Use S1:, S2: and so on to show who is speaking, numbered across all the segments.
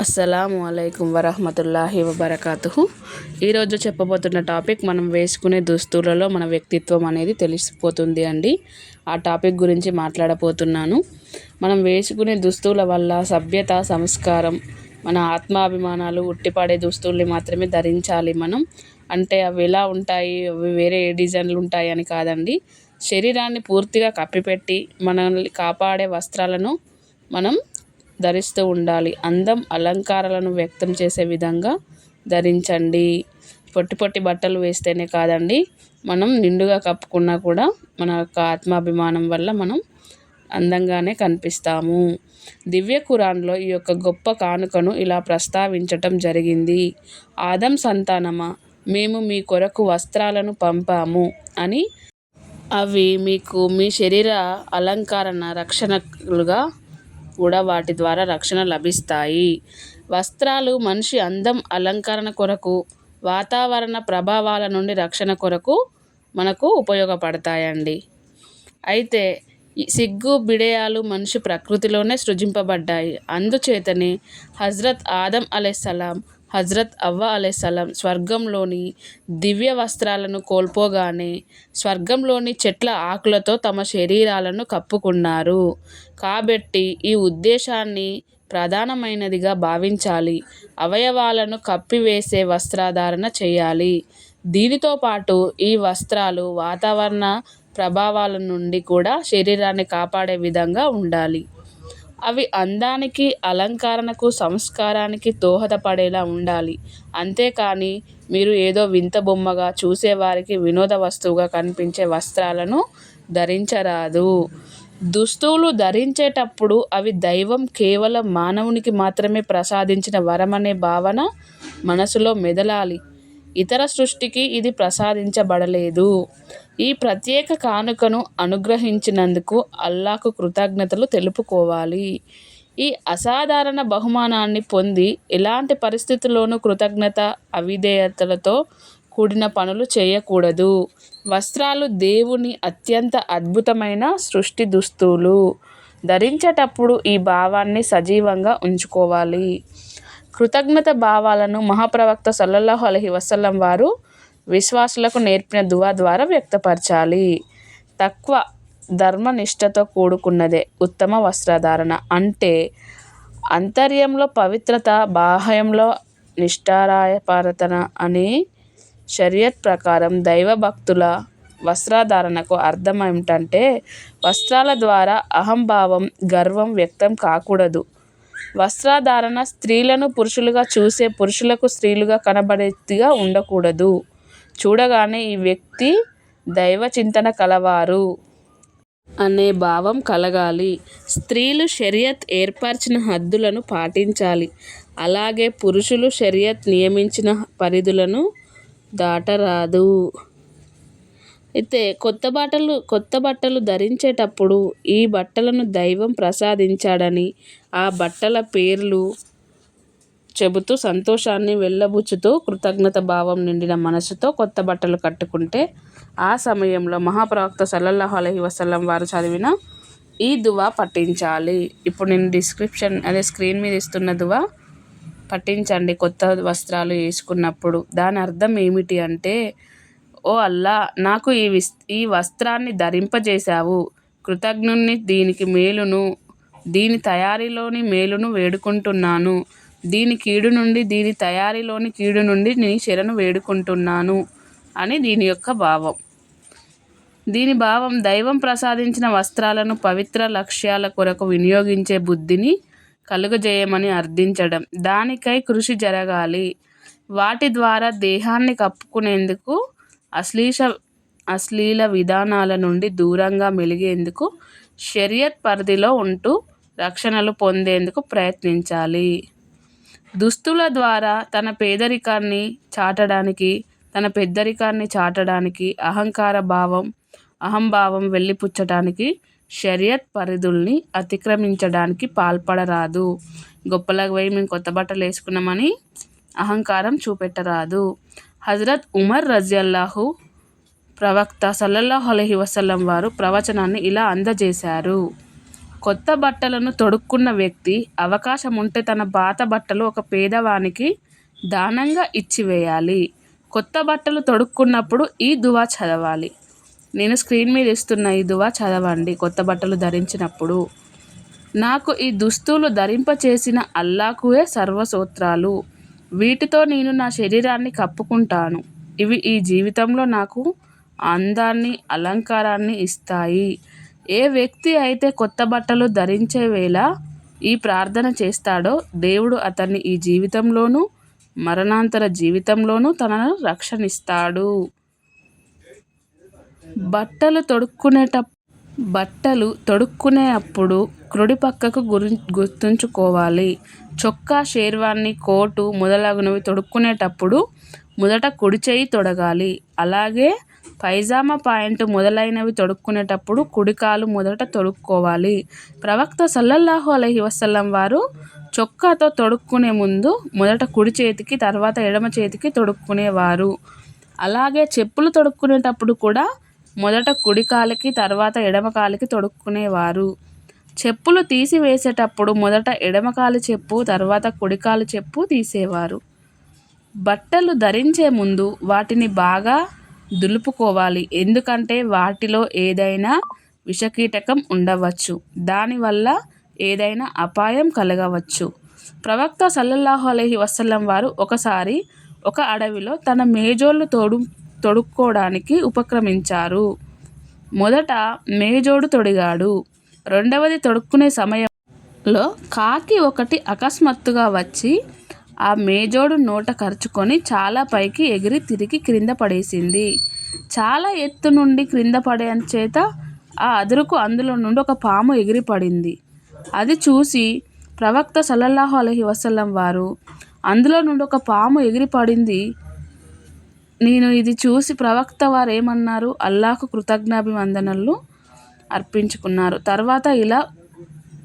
S1: అస్సలాము అలైకుం వరహమతుల్లాహి వబర్కతు ఈరోజు చెప్పబోతున్న టాపిక్ మనం వేసుకునే దుస్తులలో మన వ్యక్తిత్వం అనేది తెలిసిపోతుంది అండి. ఆ టాపిక్ గురించి మాట్లాడబోతున్నాను. మనం వేసుకునే దుస్తుల వల్ల సభ్యత సంస్కారం మన ఆత్మాభిమానాలు ఉట్టిపడే దుస్తుల్ని మాత్రమే ధరించాలి మనం. అంటే అవి ఎలా ఉంటాయి? అవి వేరే ఏ డిజైన్లు ఉంటాయి అని కాదండి. శరీరాన్ని పూర్తిగా కప్పిపెట్టి మనల్ని కాపాడే వస్త్రాలను మనం ధరిస్తూ ఉండాలి. అందం అలంకారాలను వ్యక్తం చేసే విధంగా ధరించండి. పొట్టి పొట్టి బట్టలు వేస్తేనే కాదండి మనం నిండుగా కప్పుకున్నా కూడా మన యొక్క ఆత్మాభిమానం వల్ల మనం అందంగానే కనిపిస్తాము. దివ్య ఖురాన్లో ఈ యొక్క గొప్ప కానుకను ఇలా ప్రస్తావించటం జరిగింది. ఆదం సంతానమా మేము మీ కొరకు వస్త్రాలను పంపాము అని అవి మీకు మీ శరీర అలంకరణ రక్షణలుగా కూడా వాటి ద్వారా రక్షణ లభిస్తాయి. వస్త్రాలు మనిషి అందం అలంకరణ కొరకు వాతావరణ ప్రభావాల నుండి రక్షణ కొరకు మనకు ఉపయోగపడతాయండి. అయితే సిగ్గు బిడయాలు మనిషి ప్రకృతిలోనే సృజింపబడ్డాయి. అందుచేతనే హజ్రత్ ఆదం అలెస్సలాం హజ్రత్ అవ్వ అలైసలాం స్వర్గంలోని దివ్య వస్త్రాలను కోల్పోగానే స్వర్గంలోని చెట్ల ఆకులతో తమ శరీరాలను కప్పుకున్నారు. కాబట్టి ఈ ఉద్దేశాన్ని ప్రధానమైనదిగా భావించాలి. అవయవాలను కప్పివేసే వస్త్రధారణ చేయాలి. దీనితో పాటు ఈ వస్త్రాలు వాతావరణ ప్రభావాల నుండి కూడా శరీరాన్ని కాపాడే విధంగా ఉండాలి. అవి అందానికి అలంకరణకు సంస్కారానికి దోహదపడేలా ఉండాలి. అంతేకాని మీరు ఏదో వింత బొమ్మగా చూసేవారికి వినోద వస్తువుగా కనిపించే వస్త్రాలను ధరించరాదు. దుస్తువులు ధరించేటప్పుడు అవి దైవం కేవలం మానవునికి మాత్రమే ప్రసాదించిన వరమనే భావన మనసులో మెదలాలి. ఇతర సృష్టికి ఇది ప్రసాదించబడలేదు. ఈ ప్రత్యేక కానుకను అనుగ్రహించినందుకు అల్లాకు కృతజ్ఞతలు తెలుపుకోవాలి. ఈ అసాధారణ బహుమానాన్ని పొంది ఎలాంటి పరిస్థితుల్లోనూ కృతజ్ఞత అవిధేయతలతో కూడిన పనులు చేయకూడదు. వస్త్రాలు దేవుని అత్యంత అద్భుతమైన సృష్టి దుస్తులు. ధరించేటప్పుడు ఈ భావాన్ని సజీవంగా ఉంచుకోవాలి. కృతజ్ఞత భావాలను మహాప్రవక్త సల్లల్లాహు అలహి వసల్లం వారు విశ్వాసులకు నేర్పిన దువా ద్వారా వ్యక్తపరచాలి. తక్కువ ధర్మనిష్టతో కూడుకున్నదే ఉత్తమ వస్త్రధారణ. అంటే అంతర్యంలో పవిత్రత బాహ్యంలో నిష్ఠారాయపరతన అని షరియత్ ప్రకారం దైవభక్తుల వస్త్రధారణకు అర్థం ఏమిటంటే వస్త్రాల ద్వారా అహంభావం గర్వం వ్యక్తం కాకూడదు. వస్త్రధారణ స్త్రీలను పురుషులుగా చూసే పురుషులకు స్త్రీలుగా కనబడేదిగా ఉండకూడదు. చూడగానే ఈ వ్యక్తి దైవ చింతన కలవారు అనే భావం కలగాలి. స్త్రీలు షరియత్ ఏర్పరిచిన హద్దులను పాటించాలి. అలాగే పురుషులు షరియత్ నియమించిన పరిధులను దాటరాదు. అయితే కొత్త బట్టలు కొత్త బట్టలు ధరించేటప్పుడు ఈ బట్టలను దైవం ప్రసాదించాడని ఆ బట్టల పేర్లు చెబుతూ సంతోషాన్ని వెళ్ళబుచ్చుతూ కృతజ్ఞత భావం నిండిన మనసుతో కొత్త బట్టలు కట్టుకుంటే ఆ సమయంలో మహాప్రవక్త సల్లల్లాహు అలహి వసల్లం వారు చదివిన ఈ దువా పట్టించాలి ఇప్పుడు నేను డిస్క్రిప్షన్ అదే స్క్రీన్ మీద ఇస్తున్న దువా పట్టించండి కొత్త వస్త్రాలు వేసుకున్నప్పుడు. దాని అర్థం ఏమిటి అంటే ఓ అల్లా నాకు ఈ విస్ ఈ వస్త్రాన్ని ధరింపజేశావు. కృతజ్ఞుణ్ణి దీనికి మేలును దీని తయారీలోని మేలును వేడుకుంటున్నాను. దీని కీడు నుండి దీని తయారీలోని కీడు నుండి నీ శరణు వేడుకుంటున్నాను అని దీని యొక్క భావం. దీని భావం దైవం ప్రసాదించిన వస్త్రాలను పవిత్ర లక్ష్యాల కొరకు వినియోగించే బుద్ధిని కలుగజేయమని అర్థించడం. దానికై కృషి జరగాలి. వాటి ద్వారా దేహాన్ని కప్పుకునేందుకు అశ్లీష అశ్లీల విధానాల నుండి దూరంగా మెలిగేందుకు షరియత్ పరిధిలో ఉంటూ రక్షణలు పొందేందుకు ప్రయత్నించాలి. దుస్తుల ద్వారా తన పేదరికాన్ని చాటడానికి తన పెద్దరికాన్ని చాటడానికి అహంకార భావం అహంభావం వెళ్ళిపుచ్చటానికి షరియత్ పరిధుల్ని అతిక్రమించడానికి పాల్పడరాదు. గొప్పలకు పోయి మేము కొత్త బట్టలు వేసుకున్నామని అహంకారం చూపెట్టరాదు. హజరత్ ఉమర్ రజల్లాహు ప్రవక్త సల్లల్లాహు అలహి వసల్లం వారు ప్రవచనాన్ని ఇలా అందజేశారు. కొత్త బట్టలను తొడుక్కున్న వ్యక్తి అవకాశం ఉంటే తన పాత బట్టలు ఒక పేదవానికి దానంగా ఇచ్చివేయాలి. కొత్త బట్టలు తొడుక్కున్నప్పుడు ఈ దువా చదవాలి. నేను స్క్రీన్ మీద ఇస్తున్న ఈ దువా చదవండి కొత్త బట్టలు ధరించినప్పుడు. నాకు ఈ దుస్తులు ధరింపచేసిన అల్లాకువే సర్వసూత్రాలు. వీటితో నేను నా శరీరాన్ని కప్పుకుంటాను. ఇవి ఈ జీవితంలో నాకు అందాన్ని అలంకారాన్ని ఇస్తాయి. ఏ వ్యక్తి అయితే కొత్త బట్టలు ధరించే వేళ ఈ ప్రార్థన చేస్తాడో దేవుడు అతన్ని ఈ జీవితంలోనూ మరణాంతర జీవితంలోనూ తనను రక్షణిస్తాడు. బట్టలు తొడుక్కునేట బట్టలు తొడుక్కునే అప్పుడు కుడి పక్కకు గురి గుర్తుంచుకోవాలి. చొక్కా షేర్వాణి కోటు మొదలగునవి తొడుక్కునేటప్పుడు మొదట కుడి చేయి తొడగాలి. అలాగే పైజామా పాయింట్ మొదలైనవి తొడుక్కునేటప్పుడు కుడికాలు మొదట తొడుక్కోవాలి. ప్రవక్త సల్లల్లాహు అలహి వసల్లం వారు చొక్కాతో తొడుక్కునే ముందు మొదట కుడి చేతికి తర్వాత ఎడమ చేతికి తొడుక్కునేవారు. అలాగే చెప్పులు తొడుక్కునేటప్పుడు కూడా మొదట కుడి కాలికి తర్వాత ఎడమ కాలికి తొడుక్కునేవారు. చెప్పులు తీసివేసేటప్పుడు మొదట ఎడమకాలు చెప్పు తర్వాత కుడికాలు చెప్పు తీసేవారు. బట్టలు ధరించే ముందు వాటిని బాగా దులుపుకోవాలి. ఎందుకంటే వాటిలో ఏదైనా విషకీటకం ఉండవచ్చు. దానివల్ల ఏదైనా అపాయం కలగవచ్చు. ప్రవక్త సల్లల్లాహు అలహి వసల్లం వారు ఒకసారి ఒక అడవిలో తన మేజోళ్ళు తోడు తొడుక్కోవడానికి ఉపక్రమించారు. మొదట మేజోడు తొడిగాడు. రెండవది తొడుక్కునే సమయంలో కాకి ఒకటి అకస్మాత్తుగా వచ్చి ఆ మేజోడు నోట కరుచుకొని చాలా పైకి ఎగిరి తిరిగి క్రింద పడేసింది. చాలా ఎత్తు నుండి క్రింద పడే చేత ఆ అదురుకు అందులో నుండి ఒక పాము ఎగిరి పడింది. అది చూసి ప్రవక్త సల్లల్లాహు అలహి వసల్లం వారు అందులో నుండి ఒక పాము ఎగిరి పడింది. నేను ఇది చూసి ప్రవక్త వారు ఏమన్నారు? అల్లాహకు కృతజ్ఞాభివందనలు అర్పించుకున్నారు. తర్వాత ఇలా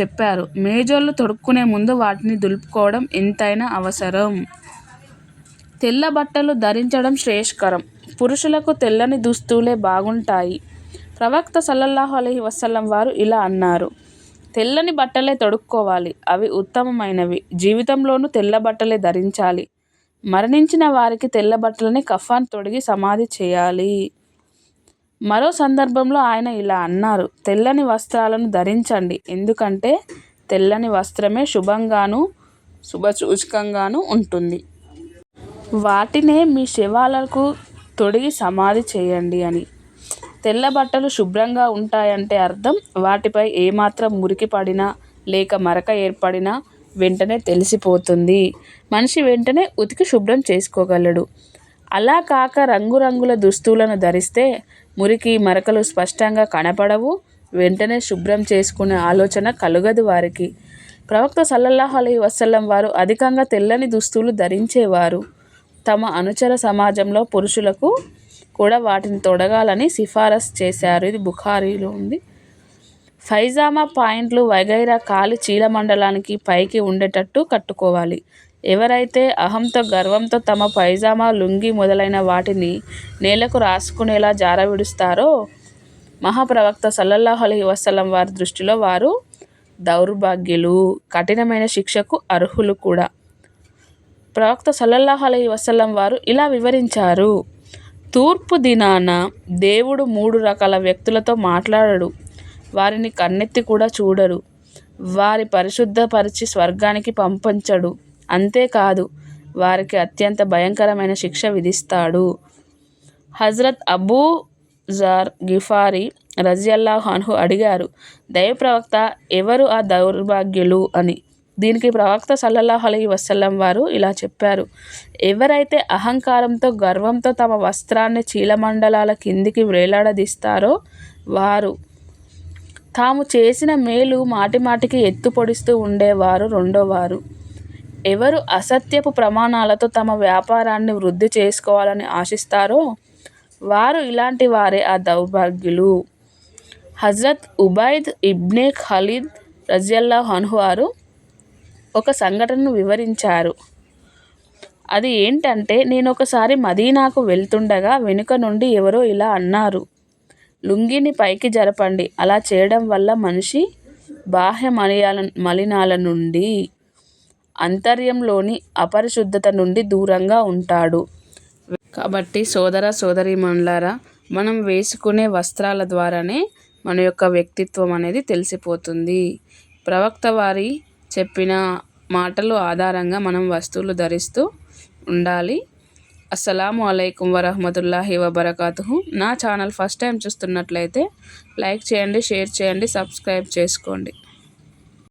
S1: చెప్పారు. మేజోళ్ళు తొడుక్కునే ముందు వాటిని దులుపుకోవడం ఎంతైనా అవసరం. తెల్ల బట్టలు ధరించడం శ్రేయస్కరం. పురుషులకు తెల్లని దుస్తులే బాగుంటాయి. ప్రవక్త సల్లల్లాహు అలహి వసల్లం వారు ఇలా అన్నారు. తెల్లని బట్టలే తొడుక్కోవాలి. అవి ఉత్తమమైనవి. జీవితంలోనూ తెల్ల బట్టలే ధరించాలి. మరణించిన వారికి తెల్ల బట్టలని కఫాన్ తొడిగి సమాధి చేయాలి. మరో సందర్భంలో ఆయన ఇలా అన్నారు తెల్లని వస్త్రాలను ధరించండి. ఎందుకంటే తెల్లని వస్త్రమే శుభంగాను శుభసూచకంగాను ఉంటుంది. వాటినే మీ శవాలకు తొడిగి సమాధి చేయండి అని. తెల్ల బట్టలు శుభ్రంగా ఉంటాయంటే అర్థం వాటిపై ఏమాత్రం మురికి పడినా లేక మరక ఏర్పడినా వెంటనే తెలిసిపోతుంది. మనిషి వెంటనే ఉతికి శుభ్రం చేసుకోగలడు. అలా కాక రంగురంగుల దుస్తులను ధరిస్తే మురికి మరకలు స్పష్టంగా కనపడవు. వెంటనే శుభ్రం చేసుకునే ఆలోచన కలుగదు వారికి. ప్రవక్త సల్లల్లాహు అలీ వసల్లం వారు అధికంగా తెల్లని దుస్తులు ధరించేవారు. తమ అనుచర సమాజంలో పురుషులకు కూడా వాటిని తొడగాలని సిఫారసు చేశారు. ఇది బుఖారీలో ఉంది. ఫైజామా పాయింట్లు వగైరా కాలి చీలమండలానికి పైకి ఉండేటట్టు కట్టుకోవాలి. ఎవరైతే అహంతో గర్వంతో తమ పైజామా లుంగి మొదలైన వాటిని నేలకు రాసుకునేలా జారవిడుస్తారో మహాప్రవక్త సల్లల్లాహు అలీ వసలం వారి దృష్టిలో వారు దౌర్భాగ్యులు కఠినమైన శిక్షకు అర్హులు కూడా. ప్రవక్త సల్లల్లాహు అలీ వసలం వారు ఇలా వివరించారు. తూర్పు దినాన దేవుడు మూడు రకాల వ్యక్తులతో మాట్లాడడు. వారిని కన్నెత్తి కూడా చూడరు. వారి పరిశుద్ధపరిచి స్వర్గానికి పంపించడు. అంతేకాదు వారికి అత్యంత భయంకరమైన శిక్ష విధిస్తాడు. హజరత్ అబూ జార్ గిఫారీ రజియల్లాహు అన్హు అడిగారు దైవప్రవక్త ఎవరు ఆ దౌర్భాగ్యులు? అని. దీనికి ప్రవక్త సల్లల్లాహు అలీ వసల్లం వారు ఇలా చెప్పారు ఎవరైతే అహంకారంతో గర్వంతో తమ వస్త్రాన్ని చీలమండలాల కిందికి వేలాడదీస్తారో వారు తాము చేసిన మేలు మాటిమాటికి ఎత్తు పొడిస్తూ ఉండేవారు రెండోవారు. ఎవరు అసత్యపు ప్రమాణాలతో తమ వ్యాపారాన్ని వృద్ధి చేసుకోవాలని ఆశిస్తారో వారు ఇలాంటి వారే ఆ దౌర్భాగ్యులు. హజరత్ ఉబైద్ ఇబ్నే ఖలీద్ రజియల్లా హన్హువారు ఒక సంఘటనను వివరించారు. అది ఏంటంటే నేను ఒకసారి మదీనాకు వెళ్తుండగా వెనుక నుండి ఎవరో ఇలా అన్నారు. లుంగిని పైకి జరపండి. అలా చేయడం వల్ల మనిషి బాహ్య మలియాల మలినాల నుండి అంతర్యంలోని అపరిశుద్ధత నుండి దూరంగా ఉంటాడు. కాబట్టి సోదర సోదరీమణులారా మనం వేసుకునే వస్త్రాల ద్వారానే మన యొక్క వ్యక్తిత్వం అనేది తెలిసిపోతుంది. ప్రవక్త వారి చెప్పిన మాటలు ఆధారంగా మనం వస్తువులు ధరిస్తూ ఉండాలి. అస్సలం అయికం వరహమతుల్లాహి వబర్కాతుహు నా ఛానల్ ఫస్ట్ టైం చూస్తున్నట్లయితే లైక్ చేయండి షేర్ చేయండి సబ్స్క్రైబ్ చేసుకోండి.